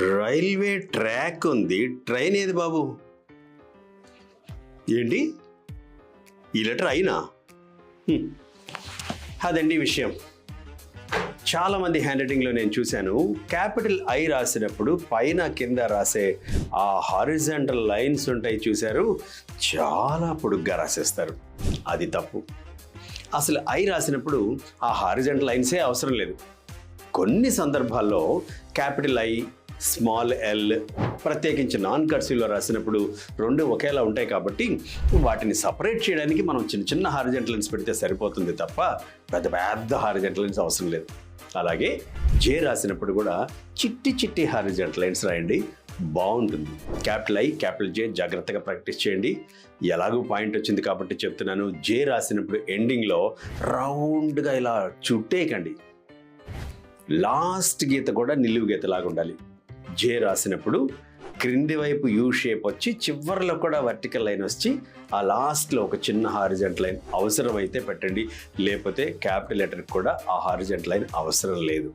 Railway track ఉంది. Train ఏది బాబు? ఏంటి? ఈ లెటర్ అయినా? అదండి విషయం. చాలామంది హ్యాండ్ రైటింగ్లో నేను చూశాను. క్యాపిటల్ ఐ రాసినప్పుడు పైన కింద రాసే ఆ హారిజాంటల్ లైన్స్ ఉంటాయి చూశారు. చాలా పొడుగ్గా రాసేస్తారు. అది తప్పు. అసలు ఐ రాసినప్పుడు ఆ హారిజాంటల్ లైన్సే అవసరం లేదు. కొన్ని సందర్భాల్లో క్యాపిటల్ ఐ స్మాల్ ఎల్ ప్రత్యేకించి నాన్ కర్సివ్లో రాసినప్పుడు రెండు ఒకేలా ఉంటాయి కాబట్టి వాటిని సపరేట్ చేయడానికి మనం చిన్న చిన్న హారిజెంటల్ లైన్స్ పెడితే సరిపోతుంది తప్ప పెద్ద పెద్ద హారిజెంటల్ లైన్స్ అవసరం లేదు. అలాగే జే రాసినప్పుడు కూడా చిట్టి చిట్టి హారిజెంటల్ లైన్స్ రాయండి. బాగుంటుంది. క్యాపిటల్ ఐ క్యాపిటల్ జే జాగ్రత్తగా ప్రాక్టీస్ చేయండి. ఎలాగో పాయింట్ వచ్చింది కాబట్టి చెప్తున్నాను. జే రాసినప్పుడు ఎండింగ్లో రౌండ్గా ఇలా చుట్టేయకండి. లాస్ట్ గీత కూడా నిలువు గీతలాగా ఉండాలి. జే రాసినప్పుడు క్రింది వైపు యూ షేప్ వచ్చి చివరిలో కూడా వర్టికల్ లైన్ వచ్చి ఆ లాస్ట్లో ఒక చిన్న హారిజెంట్ లైన్ అవసరమైతే పెట్టండి. లేకపోతే క్యాపిటల్ లెటర్కి కూడా ఆ హారిజెంట్ లైన్ అవసరం లేదు.